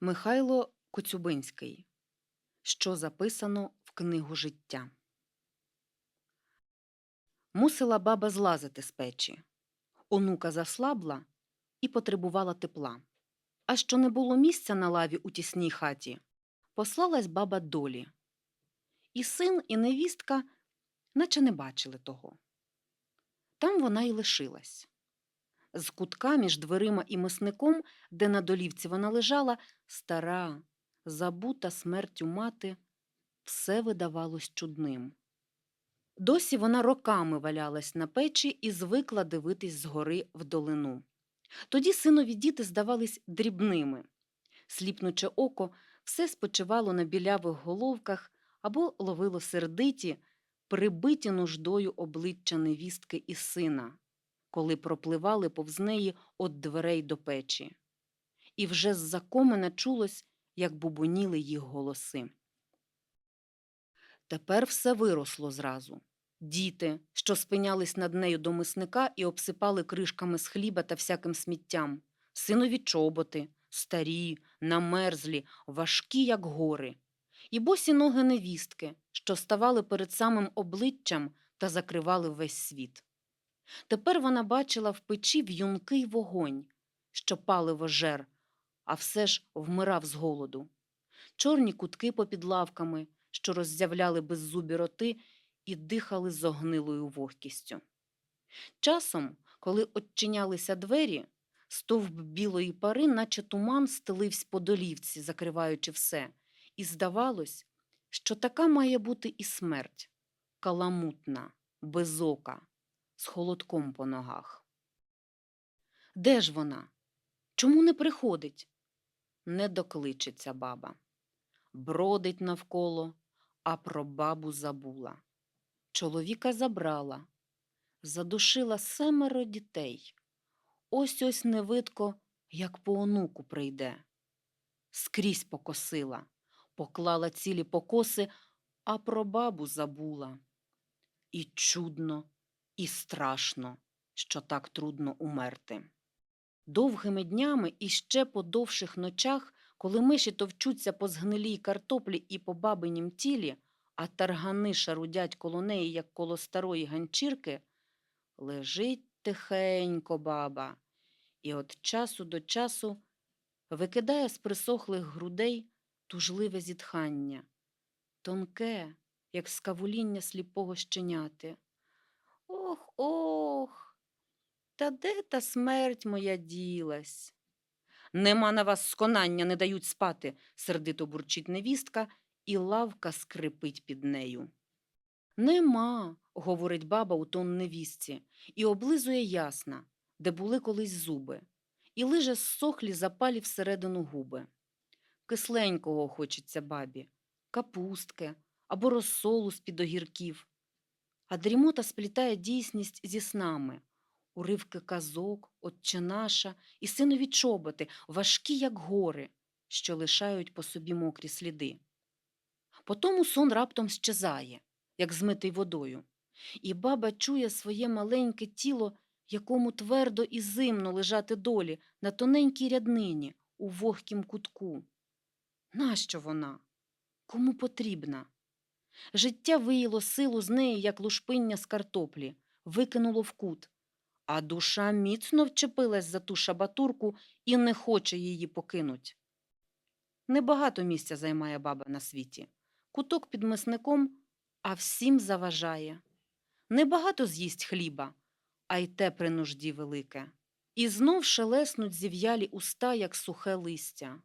Михайло Коцюбинський. Що записано в книгу життя. Мусила баба злазити з печі. Онука заслабла і потребувала тепла. А що не було місця на лаві у тісній хаті, послалась баба долі. І син, і невістка наче не бачили того. Там вона й лишилась. З кутка між дверима і мисником, де на долівці вона лежала, стара, забута смертю мати, все видавалось чудним. Досі вона роками валялась на печі і звикла дивитись згори в долину. Тоді синові діти здавались дрібними. Сліпнуче око все спочивало на білявих головках або ловило сердиті, прибиті нуждою обличчя невістки і сина, коли пропливали повз неї від дверей до печі. І вже з-за комина чулось, як бубоніли їх голоси. Тепер все виросло зразу. Діти, що спинялись над нею до мисника і обсипали кришками з хліба та всяким сміттям, синові чоботи, старі, намерзлі, важкі, як гори, і босі ноги невістки, що ставали перед самим обличчям та закривали весь світ. Тепер вона бачила в печі в'юнкий вогонь, що паливо жер, а все ж вмирав з голоду. Чорні кутки попід лавками, що роззявляли беззубі роти і дихали з огнилою вогкістю. Часом, коли очинялися двері, стовп білої пари, наче туман, стеливсь по долівці, закриваючи все, і здавалось, що така має бути і смерть – каламутна, безока, з холодком по ногах. Де ж вона? Чому не приходить? Не докличеться баба. Бродить навколо, а про бабу забула. Чоловіка забрала, задушила семеро дітей. Ось ось невидко, як по онуку прийде. Скрізь покосила, поклала цілі покоси, а про бабу забула. І чудно, і страшно, що так трудно умерти. Довгими днями і ще по довших ночах, коли миші товчуться по згнилій картоплі і по бабинім тілі, а таргани шарудять коло неї, як коло старої ганчірки, лежить тихенько баба, і от часу до часу викидає з присохлих грудей тужливе зітхання, тонке, як скавуління сліпого щеняти. Ох, ох, та де та смерть моя ділась? Нема на вас сконання, не дають спати, сердито бурчить невістка, і лавка скрипить під нею. Нема, говорить баба у тон невістці, і облизує ясна, де були колись зуби, і лиже зсохлі запалі всередину губи. Кисленького хочеться бабі, капустки або розсолу з-під огірків. А дрімота сплітає дійсність зі снами. Уривки казок, отче наша і синові чоботи, важкі, як гори, що лишають по собі мокрі сліди. Потому сон раптом щезає, як змитий водою, і баба чує своє маленьке тіло, якому твердо і зимно лежати долі на тоненькій ряднині у вогкім кутку. Нащо вона? Кому потрібна? Життя виїло силу з неї, як лушпиння з картоплі, викинуло в кут, а душа міцно вчепилась за ту шабатурку і не хоче її покинуть. Небагато місця займає баба на світі. Куток під мисником, а всім заважає. Небагато з'їсть хліба, а й те при нужді велике. І знов шелеснуть зів'ялі уста, як сухе листя.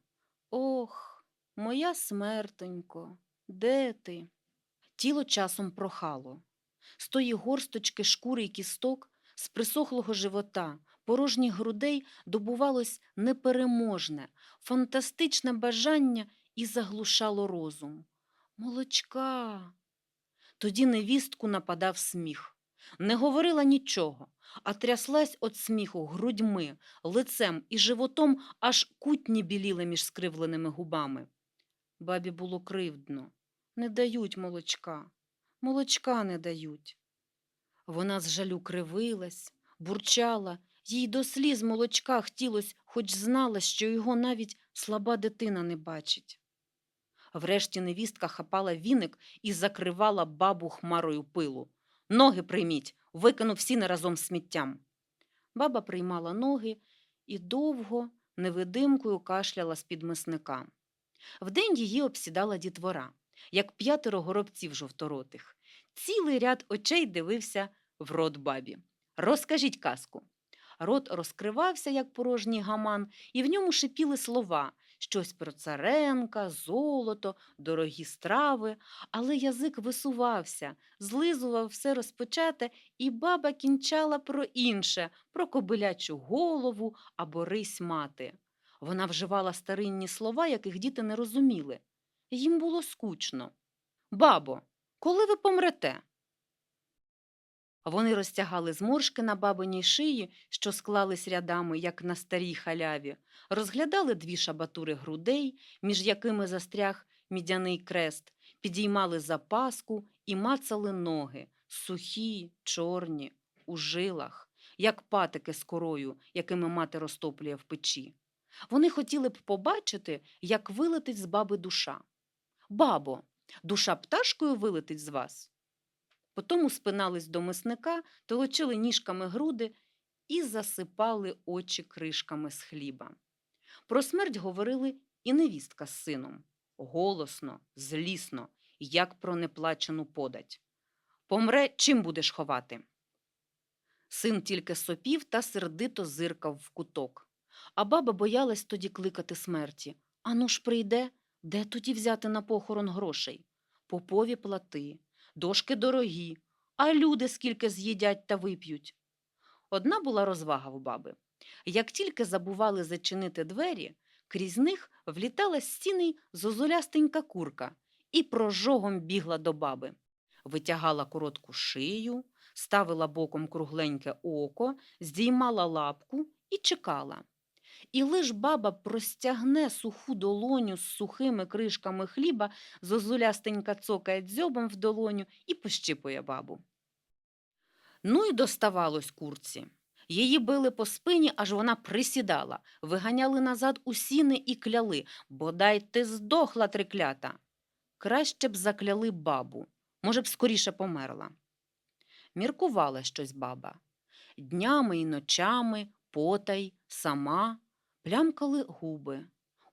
Ох, моя смертонько, де ти? Тіло часом прохало. З тої горсточки шкури й кісток, з присохлого живота, порожніх грудей добувалось непереможне, фантастичне бажання і заглушало розум. Молочка. Тоді невістку нападав сміх. Не говорила нічого, а тряслась від сміху грудьми, лицем і животом, аж кутні біліли між скривленими губами. Бабі було кривдно. Не дають молочка, молочка не дають. Вона з жалю кривилась, бурчала, їй до сліз молочка хотілось, хоч знала, що його навіть слаба дитина не бачить. Врешті невістка хапала віник і закривала бабу хмарою пилу. Ноги прийміть, викину всі не разом з сміттям. Баба приймала ноги і довго невидимкою кашляла з-під мисника. Вдень її обсідала дітвора, як п'ятеро горобців жовторотих. Цілий ряд очей дивився в рот бабі. Розкажіть казку. Рот розкривався, як порожній гаман, і в ньому шипіли слова щось про царенка, золото, дорогі страви, але язик висувався, злизував все розпочате, і баба кінчала про інше, про кобилячу голову або рись мати. Вона вживала старинні слова, яких діти не розуміли. Їм було скучно. Бабо, коли ви помрете? Вони розтягали зморшки на бабиній шиї, що склались рядами, як на старій халяві, розглядали дві шабатури грудей, між якими застряг мідяний крест, підіймали запаску і мацали ноги, сухі, чорні, у жилах, як патики з корою, якими мати розтоплює в печі. Вони хотіли б побачити, як вилетить з баби душа. Бабо, душа пташкою вилетить з вас? Потому спинались до мисника, толочили ніжками груди і засипали очі кришками з хліба. Про смерть говорили і невістка з сином. Голосно, злісно, як про неплачену подать. Помре, чим будеш ховати? Син тільки сопів та сердито зиркав в куток. А баба боялась тоді кликати смерті. Ану ж прийде, де тоді взяти на похорон грошей? Попові плати, дошки дорогі, а люди скільки з'їдять та вип'ють. Одна була розвага в баби. Як тільки забували зачинити двері, крізь них влітала з стіни зозулястенька курка і прожогом бігла до баби. Витягала коротку шию, ставила боком кругленьке око, здіймала лапку і чекала. І лиш баба простягне суху долоню з сухими кришками хліба, зозулястенька цокає дзьобом в долоню і пощипує бабу. Ну й доставалось курці. Її били по спині, аж вона присідала, виганяли назад у сіни і кляли, бодай ти здохла, триклята. Краще б закляли бабу, може б скоріше померла. Міркувала щось баба. Днями і ночами, потай, сама, плямкали губи,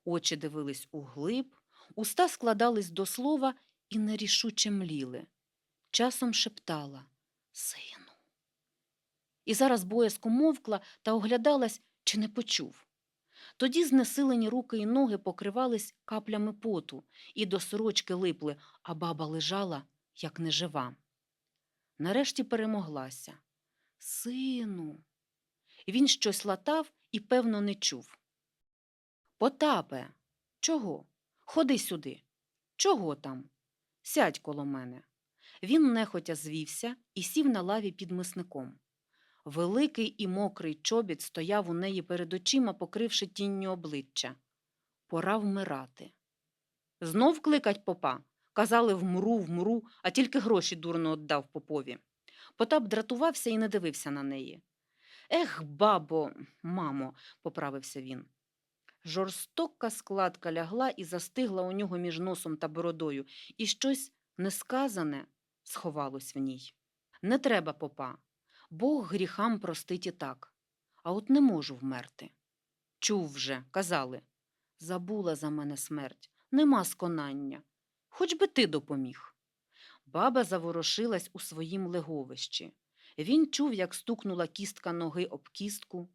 очі дивились углиб, уста складались до слова і нерішуче мліли. Часом шептала Сину. І зараз боязко мовкла та оглядалась, чи не почув. Тоді знесилені руки і ноги покривались каплями поту і до сорочки липли, а баба лежала, як нежива. Нарешті перемоглася. Сину. Він щось латав і, певно, не чув. Потапе, чого? Ходи сюди. Чого там? Сядь коло мене. Він нехотя звівся і сів на лаві під мисником. Великий і мокрий чобіт стояв у неї перед очима, покривши тінню обличчя. Пора вмирати. Знов кликать попа. Казали вмру, вмру, а тільки гроші дурно отдав попові. Потап дратувався і не дивився на неї. Ех, бабо, мамо, поправився він. Жорстока складка лягла і застигла у нього між носом та бородою, і щось несказане сховалось в ній. Не треба, попа. Бог гріхам простить і так, а от не можу вмерти. Чув вже, казали. Забула за мене смерть, нема сконання. Хоч би ти допоміг. Баба заворушилась у своїм леговищі. Він чув, як стукнула кістка ноги об кістку,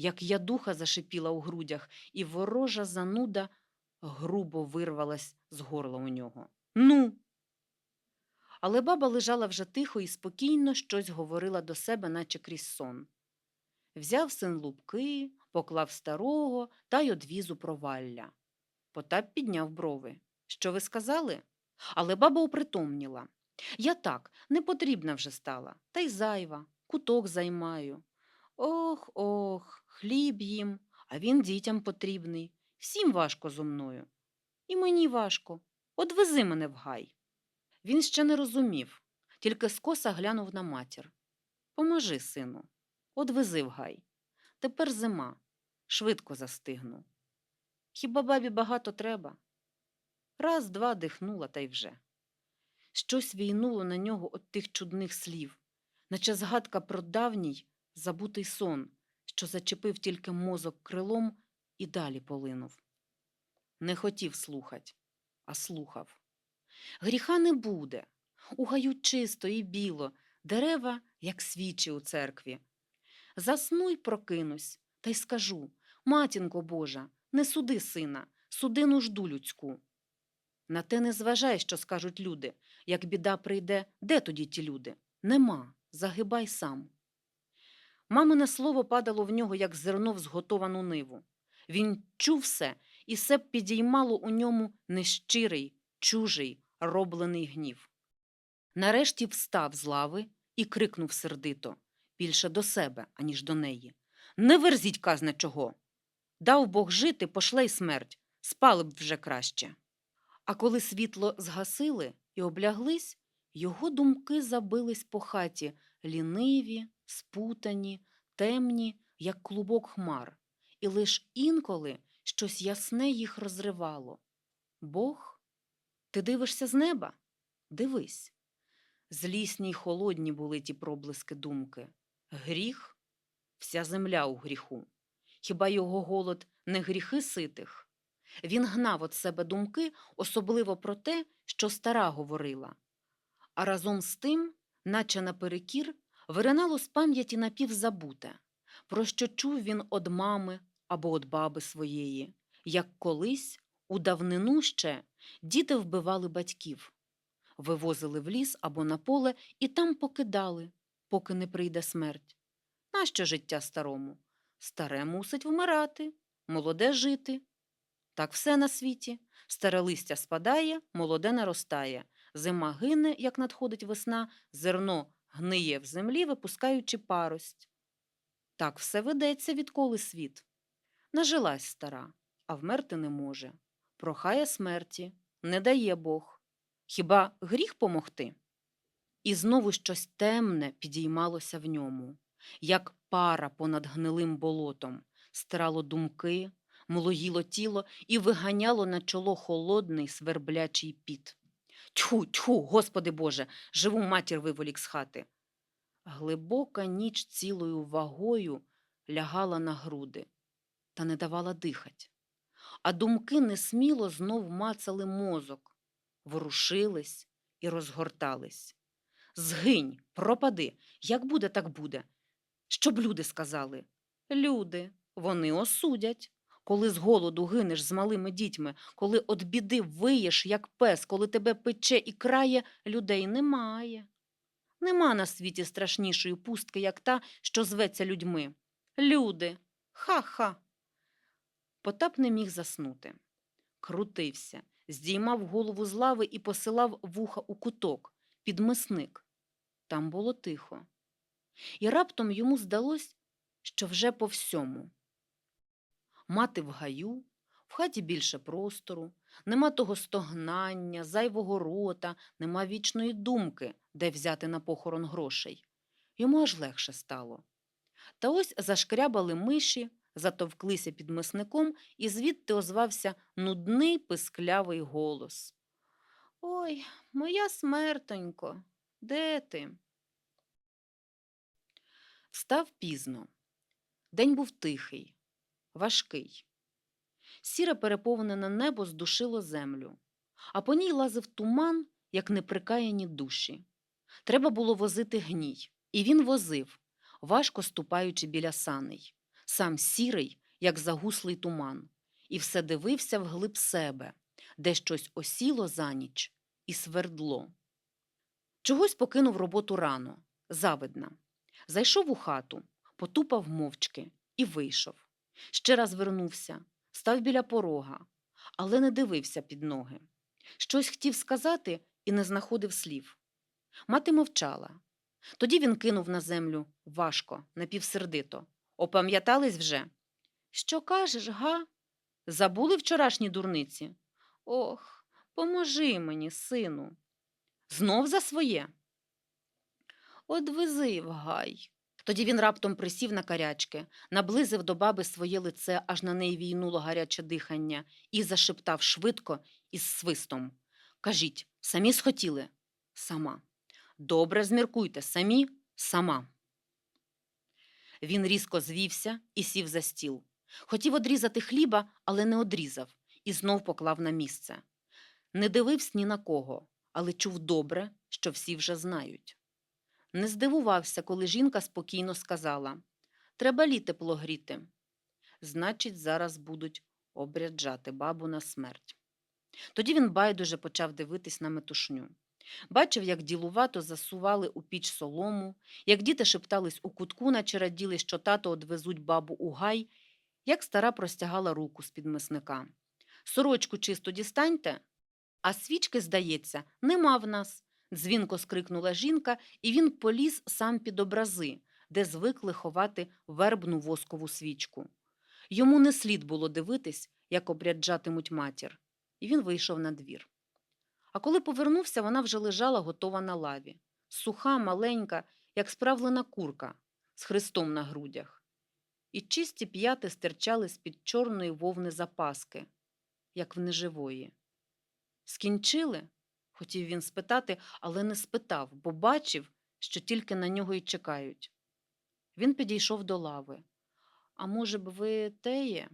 як ядуха зашипіла у грудях, і ворожа зануда грубо вирвалась з горла у нього. Ну. Але баба лежала вже тихо і спокійно щось говорила до себе, наче крізь сон. Взяв син лупки, поклав старого та й одвіз у провалля. Потап підняв брови. Що ви сказали? Але баба упритомніла. Я так, не потрібна вже стала, та й зайва, куток займаю. Ох, ох, хліб їм, а він дітям потрібний. Всім важко зо мною. І мені важко. От вези мене в гай. Він ще не розумів, тільки скоса глянув на матір. Поможи, сину, от вези в гай. Тепер зима, швидко застигну. Хіба бабі багато треба? Раз, два дихнула та й вже. Щось війнуло на нього от тих чудних слів, наче згадка про давній забутий сон, що зачепив тільки мозок крилом і далі полинув. Не хотів слухать, а слухав. Гріха не буде. У гаю чисто і біло, дерева, як свічі у церкві. Засну й прокинусь, та й скажу Матінко Божа, не суди сина, суди нужду людську. На те не зважай, що скажуть люди. Як біда прийде, де тоді ті люди? Нема, загибай сам. Мамине слово падало в нього, як зерно в зготовану ниву. Він чув все, і все б підіймало у ньому нещирий, чужий, роблений гнів. Нарешті встав з лави і крикнув сердито, більше до себе, аніж до неї. Не верзіть казна чого. Дав Бог жити, пошле й смерть, спали б вже краще. А коли світло згасили і обляглись, його думки забились по хаті, ліниві, спутані, темні, як клубок хмар, і лиш інколи щось ясне їх розривало. Бог, ти дивишся з неба? Дивись. Злісні й холодні були ті проблиски думки. Гріх вся земля у гріху. Хіба його голод не гріхи ситих? Він гнав від себе думки, особливо про те, що стара говорила. А разом з тим, наче наперекір, виринало з пам'яті напівзабуте, про що чув він од мами або од баби своєї, як колись, у давнину ще, діти вбивали батьків, вивозили в ліс або на поле і там покидали, поки не прийде смерть. Нащо життя старому? Старе мусить вмирати, молоде жити. Так все на світі. Старе листя спадає, молоде наростає. Зима гине, як надходить весна, зерно гниє в землі, випускаючи парость. Так все ведеться, відколи світ. Нажилась стара, а вмерти не може. Прохає смерті, не дає Бог. Хіба гріх помогти? І знову щось темне підіймалося в ньому, як пара понад гнилим болотом, стирало думки, млоїло тіло і виганяло на чоло холодний сверблячий піт. Тьху, тьху, Господи Боже, живу матір виволік з хати. Глибока ніч цілою вагою лягала на груди та не давала дихать. А думки несміло знов мацали мозок, ворушились і розгортались. Згинь, пропади, як буде, так буде. Щоб люди сказали. Люди, вони осудять. Коли з голоду гинеш з малими дітьми, коли от біди виєш, як пес, коли тебе пече і крає, людей немає. Нема на світі страшнішої пустки, як та, що зветься людьми. Люди. Ха-ха. Потап не міг заснути. Крутився, здіймав голову з лави і посилав вуха у куток, під мисник. Там було тихо. І раптом йому здалось, що вже по всьому. Мати в гаю, в хаті більше простору, нема того стогнання, зайвого рота, нема вічної думки, де взяти на похорон грошей. Йому аж легше стало. Та ось зашкрябали миші, затовклися під мисником, і звідти озвався нудний писклявий голос. Ой, моя смертонько, де ти? Встав пізно. День був тихий, важкий. Сіре переповнене небо здушило землю, а по ній лазив туман, як неприкаяні душі. Треба було возити гній, і він возив, важко ступаючи біля саней, сам сірий, як загуслий туман, і все дивився вглиб себе, де щось осіло за ніч і свердло. Чогось покинув роботу рано, завидна. Зайшов у хату, потупав мовчки і вийшов. Ще раз вернувся, став біля порога, але не дивився під ноги. Щось хотів сказати і не знаходив слів. Мати мовчала. Тоді він кинув на землю важко, напівсердито. Опам'ятались вже? Що кажеш, га? Забули вчорашні дурниці? Ох, поможи мені, сину. Знов за своє? Одвези в гай, Тоді він раптом присів на карячки, наблизив до баби своє лице, аж на неї війнуло гаряче дихання, і зашептав швидко із свистом. Кажіть, самі схотіли? Сама. Добре зміркуйте, самі? Сама. Він різко звівся і сів за стіл. Хотів одрізати хліба, але не одрізав, і знов поклав на місце. Не дивився ні на кого, але чув добре, що всі вже знають. Не здивувався, коли жінка спокійно сказала Треба лі тепло гріти. Значить, зараз будуть обряджати бабу на смерть. Тоді він байдуже почав дивитись на метушню. Бачив, як ділувато засували у піч солому, як діти шептались у кутку, наче раділи, що тато одвезуть бабу у гай, як стара простягала руку з-під мисника. Сорочку чисто дістаньте, а свічки, здається, нема в нас. Дзвінко скрикнула жінка, і він поліз сам під образи, де звикли ховати вербну воскову свічку. Йому не слід було дивитись, як обряджатимуть матір, і він вийшов на двір. А коли повернувся, вона вже лежала готова на лаві, суха, маленька, як справлена курка, з хрестом на грудях. І чисті п'яти стирчали з-під чорної вовни запаски, як в неживої. Скінчили? Хотів він спитати, але не спитав, бо бачив, що тільки на нього й чекають. Він підійшов до лави. А може б, ви теє?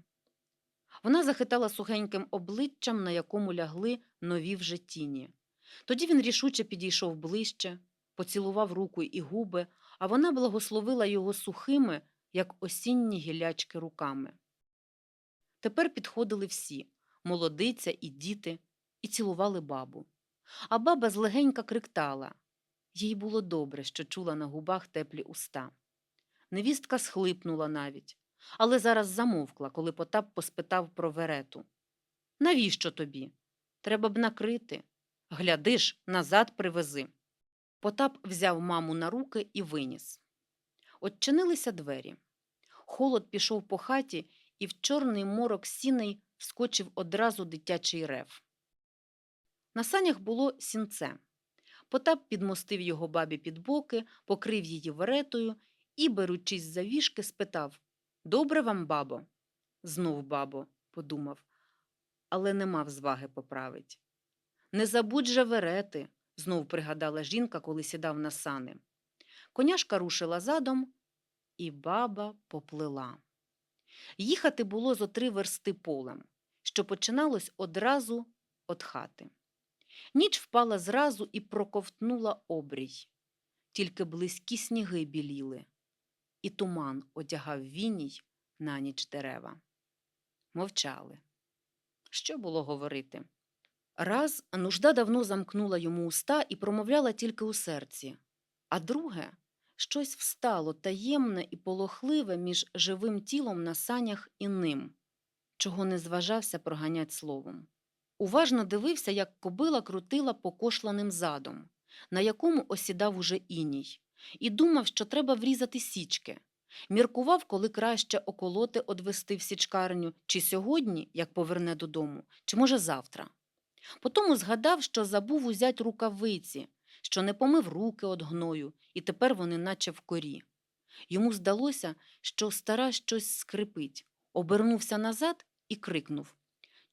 Вона захитала сухеньким обличчям, на якому лягли нові вже тіні. Тоді він рішуче підійшов ближче, поцілував руку і губи, а вона благословила його сухими, як осінні гілячки руками. Тепер підходили всі молодиця і діти, і цілували бабу. А баба злегенька криктала. Їй було добре, що чула на губах теплі уста. Невістка схлипнула навіть, але зараз замовкла, коли Потап поспитав про верету. Навіщо тобі? Треба б накрити. Глядиш, назад привези. Потап взяв маму на руки і виніс. Отчинилися двері. Холод пішов по хаті, і в чорний морок сіней вскочив одразу дитячий рев. На санях було сінце. Потап підмостив його бабі під боки, покрив її веретою і, беручись за вішки, спитав Добре вам, бабо? Знов бабо, подумав, але не мав зваги поправить. Не забудь же верети, знов пригадала жінка, коли сідав на сани. Коняшка рушила задом, і баба поплила. Їхати було зо три версти полем, що починалось одразу від хати. Ніч впала зразу і проковтнула обрій. Тільки близькі сніги біліли, і туман одягав віній на ніч дерева. Мовчали. Що було говорити? Раз нужда давно замкнула йому уста і промовляла тільки у серці, а друге щось встало таємне і полохливе між живим тілом на санях і ним, чого не зважався проганять словом. Уважно дивився, як кобила крутила покошланим задом, на якому осідав уже іній, і думав, що треба врізати січки. Міркував, коли краще околоти одвести в січкарню, чи сьогодні, як поверне додому, чи, може, завтра. Потому згадав, що забув узять рукавиці, що не помив руки од гною, і тепер вони наче в корі. Йому здалося, що стара щось скрипить, обернувся назад і крикнув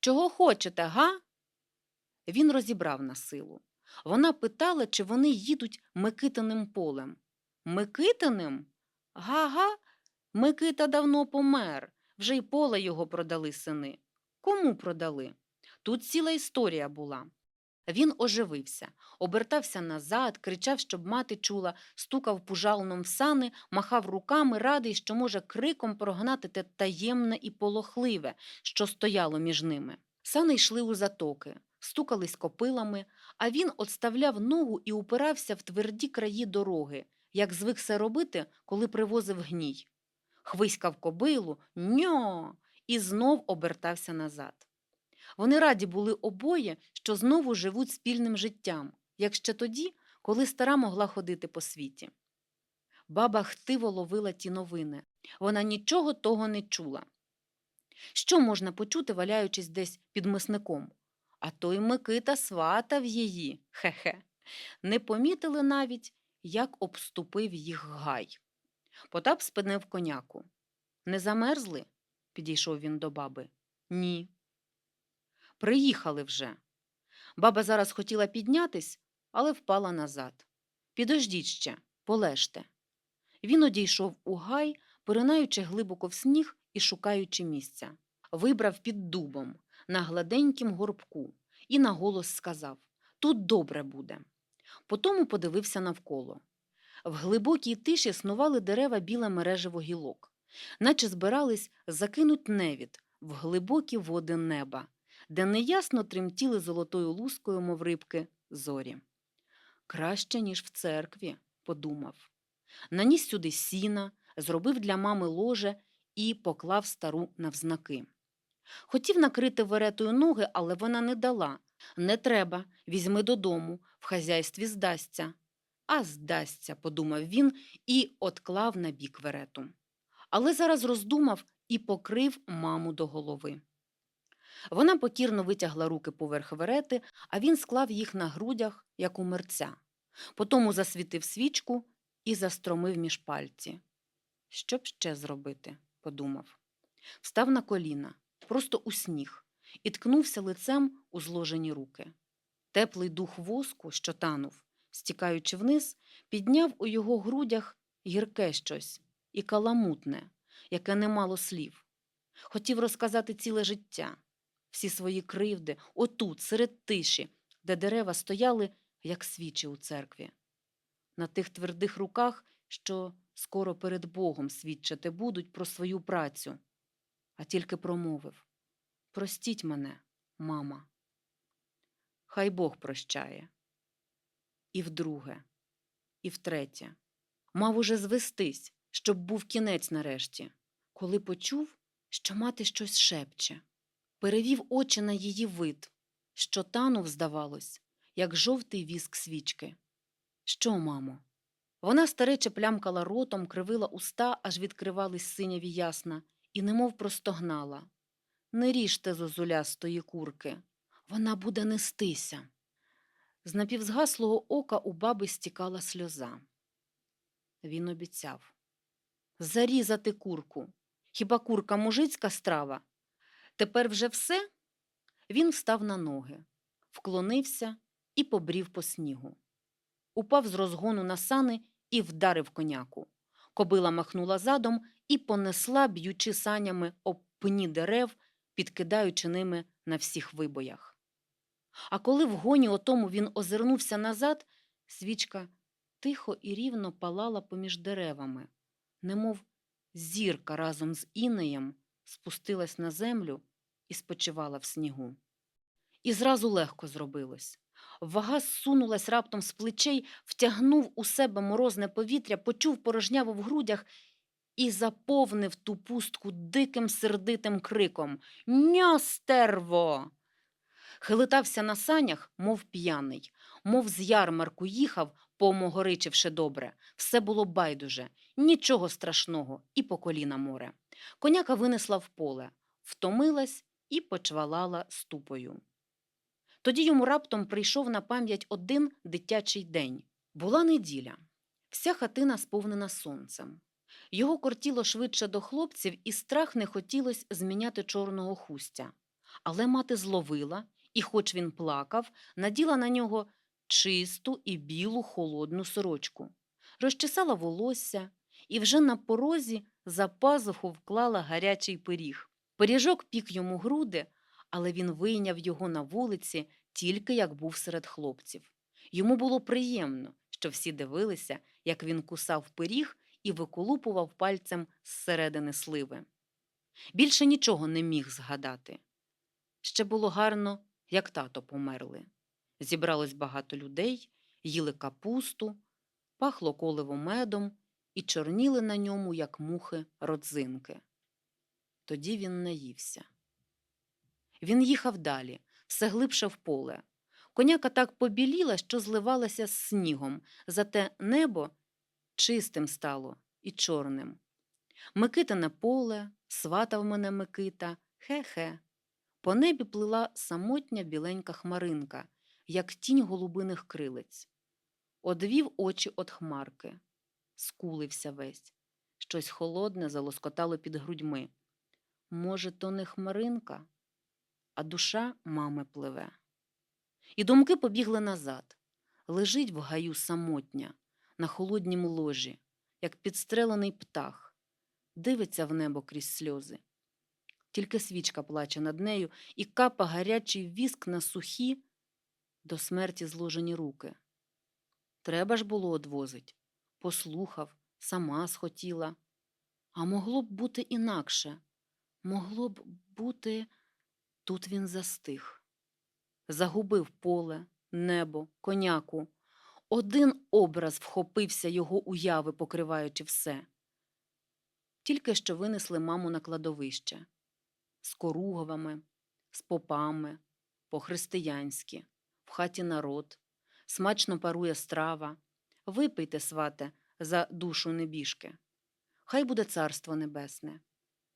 Чого хочете, га? Він розібрав на силу. Вона питала, чи вони їдуть Микитиним полем. Микитиним? Га-га, Микита давно помер, вже й поле його продали сини. Кому продали? Тут ціла історія була. Він оживився, обертався назад, кричав, щоб мати чула, стукав пужалном в сани, махав руками, радий, що може криком прогнати те таємне і полохливе, що стояло між ними. Сани йшли у затоки, стукались копилами, а він отставляв ногу і упирався в тверді краї дороги, як звик це робити, коли привозив гній. Хвиськав кобилу ньо і знов обертався назад. Вони раді були обоє, що знову живуть спільним життям, як ще тоді, коли стара могла ходити по світі. Баба хтиво ловила ті новини. Вона нічого того не чула. Що можна почути, валяючись десь під мисником? А той Микита сватав її, хе-хе. Не помітили навіть, як обступив їх гай. Потап спинив коняку. Не замерзли? підійшов він до баби. Ні. Приїхали вже. Баба зараз хотіла піднятись, але впала назад. Підождіть ще, полежте. Він одійшов у гай, поринаючи глибоко в сніг і шукаючи місця. Вибрав під дубом, на гладенькім горбку, і наголос сказав Тут добре буде. Потому подивився навколо. В глибокій тиші снували дерева біле мережево гілок, наче збирались закинуть невід в глибокі води неба, де неясно тремтіли золотою лускою, мов рибки, зорі. Краще, ніж в церкві, подумав. Наніс сюди сіна, зробив для мами ложе і поклав стару навзнаки. Хотів накрити веретою ноги, але вона не дала. Не треба, візьми додому, в хазяйстві здасться. А здасться, подумав він і отклав на бік верету. Але зараз роздумав і покрив маму до голови. Вона покірно витягла руки поверх верети, а він склав їх на грудях, як у мерця. Потому засвітив свічку і застромив між пальці. Що б ще зробити, подумав. Встав на коліна, просто у сніг, і ткнувся лицем у зложені руки. Теплий дух воску, що танув, стікаючи вниз, підняв у його грудях гірке щось і каламутне, яке не мало слів. Хотів розказати ціле життя, всі свої кривди, отут, серед тиші, де дерева стояли, як свічі у церкві. На тих твердих руках, що скоро перед Богом свідчити будуть про свою працю, а тільки промовив Простіть мене, мама. Хай Бог прощає. І вдруге, і втретє. Мав уже звестись, щоб був кінець нарешті, коли почув, що мати щось шепче. Перевів очі на її вид, що танув, здавалось, як жовтий віск свічки. Що, мамо? Вона старече плямкала ротом, кривила уста, аж відкривались синяві ясна, і немов простогнала. Не ріжте зозулястої курки, вона буде нестися. З напівзгаслого ока у баби стікала сльоза. Він обіцяв. Зарізати курку. Хіба курка мужицька страва? Тепер вже все? Він встав на ноги, вклонився і побрів по снігу. Упав з розгону на сани і вдарив коняку. Кобила махнула задом і понесла, б'ючи санями об пні дерев, підкидаючи ними на всіх вибоях. А коли в гоні отому він озирнувся назад, свічка тихо і рівно палала поміж деревами, немов зірка разом з інеєм спустилась на землю і спочивала в снігу. І зразу легко зробилось. Вага зсунулась раптом з плечей, втягнув у себе морозне повітря, почув порожняву в грудях і заповнив ту пустку диким сердитим криком Ньо, стерво! Хилитався на санях, мов п'яний, мов з ярмарку їхав, помогоричивши добре. Все було байдуже, нічого страшного, і по коліна море. Коняка винесла в поле, втомилась і почвалала ступою. Тоді йому раптом прийшов на пам'ять один дитячий день. Була неділя. Вся хатина сповнена сонцем. Його кортіло швидше до хлопців, і страх не хотілось зміняти чорного хустя. Але мати зловила, і, хоч він плакав, наділа на нього чисту і білу холодну сорочку, розчесала волосся і вже на порозі за пазуху вклала гарячий пиріг. Пиріжок пік йому груди, але він вийняв його на вулиці тільки як був серед хлопців. Йому було приємно, що всі дивилися, як він кусав пиріг і виколупував пальцем зсередини сливи. Більше нічого не міг згадати. Ще було гарно, як тато померли. Зібралось багато людей, їли капусту, пахло коливо медом і чорніли на ньому, як мухи, родзинки. Тоді він наївся. Він їхав далі, все глибше в поле. Коняка так побіліла, що зливалася з снігом, зате небо чистим стало і чорним. Микитине поле, сватав мене Микита, хе-хе. По небі плила самотня біленька хмаринка, як тінь голубиних крилець. Одвів очі од хмарки, скулився весь. Щось холодне залоскотало під грудьми. Може, то не хмаринка, а душа мами пливе. І думки побігли назад. Лежить в гаю самотня, на холоднім ложі, як підстрелений птах, дивиться в небо крізь сльози. Тільки свічка плаче над нею і капа гарячий віск на сухі, до смерті зложені руки. Треба ж було одвозить. Послухав, сама схотіла. А могло б бути інакше. Могло б бути. Тут він застиг. Загубив поле, небо, коняку. Один образ вхопився його уяви, покриваючи все. Тільки що винесли маму на кладовище. З коруговами, з попами, по-християнськи, в хаті народ, смачно парує страва. Випийте, свате, за душу небіжки. Хай буде царство небесне.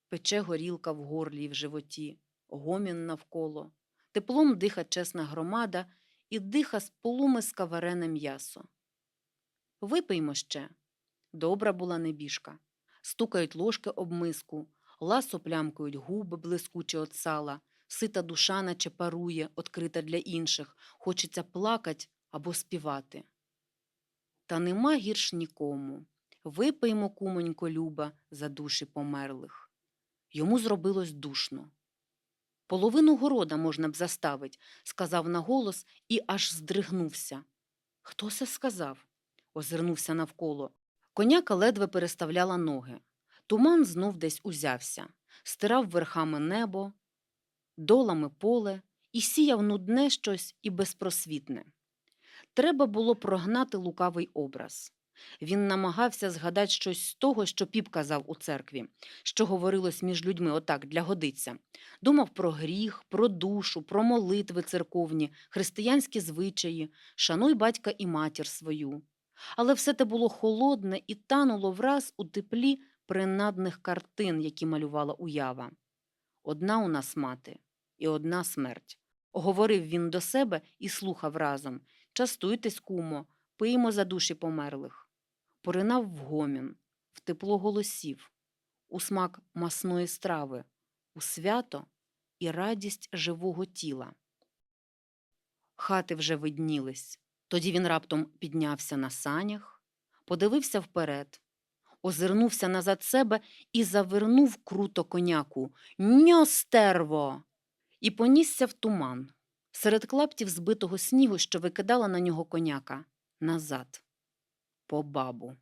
Пече горілка в горлі й в животі, гомін навколо. Теплом диха чесна громада і диха з полумиска варене м'ясо. Випиймо ще. Добра була небіжка. Стукають ложки об миску, ласо плямкують губи блискучі от сала, сита душа наче парує, открита для інших, хочеться плакать або співати. Та нема гірш нікому. Випиймо, кумонько люба, за душі померлих. Йому зробилось душно. Половину города можна б заставить, сказав наголос і аж здригнувся. Хто це сказав? озирнувся навколо. Коняка ледве переставляла ноги. Туман знов десь узявся, стирав верхами небо, долами поле і сіяв нудне щось і безпросвітне. Треба було прогнати лукавий образ. Він намагався згадати щось з того, що піп казав у церкві, що говорилось між людьми отак для годиться. Думав про гріх, про душу, про молитви церковні, християнські звичаї, шануй батька і матір свою. Але все те було холодне і тануло враз у теплі принадних картин, які малювала уява. Одна у нас мати і одна смерть. Говорив він до себе і слухав разом Частуйтесь, кумо, пиймо за душі померлих. Поринав в гомін, в тепло голосів, у смак масної страви, у свято і радість живого тіла. Хати вже виднілись. Тоді він раптом піднявся на санях, подивився вперед, озирнувся назад себе і завернув круто коняку Ньо, стерво! і понісся в туман серед клаптів збитого снігу, що викидала на нього коняка, назад, по бабу.